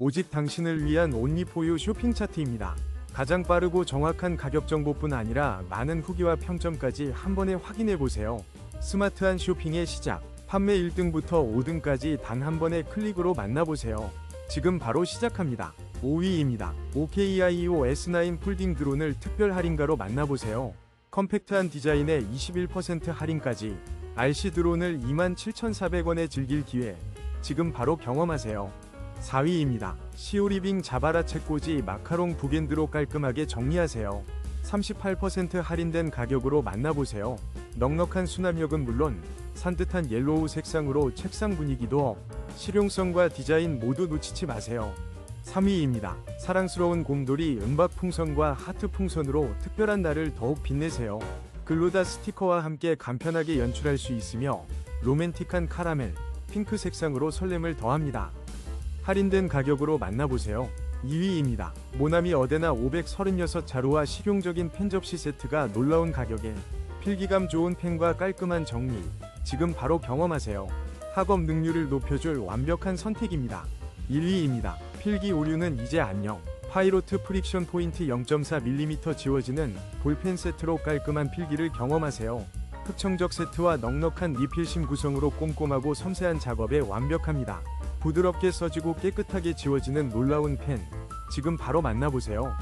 오직 당신을 위한 온리포유 쇼핑 차트입니다. 가장 빠르고 정확한 가격 정보뿐 아니라 많은 후기와 평점까지 한 번에 확인해 보세요. 스마트한 쇼핑의 시작. 판매 1등부터 5등까지 단 한 번의 클릭으로 만나보세요. 지금 바로 시작합니다. 5위입니다. OKIO S9 폴딩 드론을 특별 할인가로 만나보세요. 컴팩트한 디자인에 21% 할인까지 RC 드론을 27,400원에 즐길 기회. 지금 바로 경험하세요. 4위입니다. 시오리빙 자바라 책꽂이 마카롱 북엔드로 깔끔하게 정리하세요. 38% 할인된 가격으로 만나보세요. 넉넉한 수납력은 물론 산뜻한 옐로우 색상으로 책상 분위기도 업. 실용성과 디자인 모두 놓치지 마세요. 3위입니다. 사랑스러운 곰돌이 은박 풍선과 하트 풍선으로 특별한 날을 더욱 빛내세요. 글루다 스티커와 함께 간편하게 연출할 수 있으며 로맨틱한 카라멜, 핑크 색상으로 설렘을 더합니다. 할인된 가격으로 만나보세요. 2위입니다. 모나미 어데나 536 자루와 실용적인 펜 접시 세트가 놀라운 가격에 필기감 좋은 펜과 깔끔한 정리. 지금 바로 경험하세요. 학업 능률을 높여줄 완벽한 선택입니다. 1위입니다. 필기 오류는 이제 안녕. 파이로트 프릭션 포인트 0.4mm 지워지는 볼펜 세트로 깔끔한 필기를 경험하세요. 흡청적 세트와 넉넉한 리필심 구성으로 꼼꼼하고 섬세한 작업에 완벽합니다. 부드럽게 써지고 깨끗하게 지워지는 놀라운 펜. 지금 바로 만나보세요.